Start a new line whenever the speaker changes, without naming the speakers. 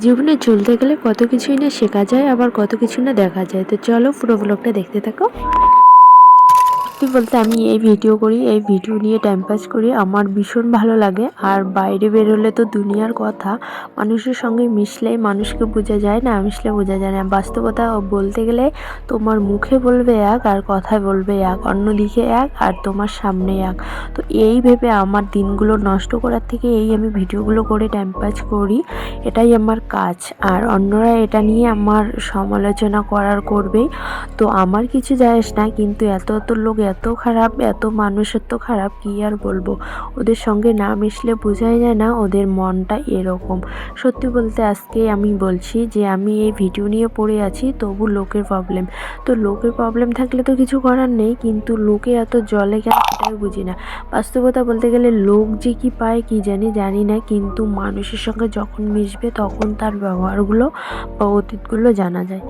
জীবনে চলতে গেলে কত কিছুই না শেখা যায়, আবার কত কিছু না দেখা যায়। তো চলো পুরো ব্লগটা দেখতে থাকো। সত্যি বলতে আমি এই ভিডিও করি, এই ভিডিও নিয়ে টাইম পাস করি। আমার ভীষণ ভালো লাগে। আর বাইরে বেরোলে তো দুনিয়ার কথা। মানুষের সঙ্গে মিশলে মানুষকে বোঝা যায় না, মিশলে বোঝা যায় না। বাস্তবতা বলতে গেলে তোমার মুখে বলবে এক আর কথায় বলবে এক। অন্যদিকে এক আর তোমার সামনে এক। তো এই ভেবে আমার দিনগুলো নষ্ট করার থেকে এই আমি ভিডিওগুলো করে টাইম পাস করি। এটাই আমার কাজ। আর অন্যরা এটা নিয়ে আমার সমালোচনা করার করবেই। তো আমার কিছু যায় না, কিন্তু এত এত লোক এত খারাপ, এত মানুষ এত খারাপ, কি আর বলব? ওদের সঙ্গে না মিশলে বোঝাই যায় না ওদের মনটা এরকম। সত্যি বলতে আজকে আমি বলছি যে আমি এই ভিডিও নিয়ে পড়ে আছি, তবু লোকের প্রবলেম তো লোকের প্রবলেম থাকলে তো কিছু করার নেই, কিন্তু লোকে এত জলে কেন সেটাই বুঝি না। বাস্তবতা বলতে গেলে লোক যে কি পায় কি জানি জানি না, কিন্তু মানুষের সঙ্গে যখন মিশবে তখন তার ব্যবহারগুলো বা অতীতগুলো জানা যায়।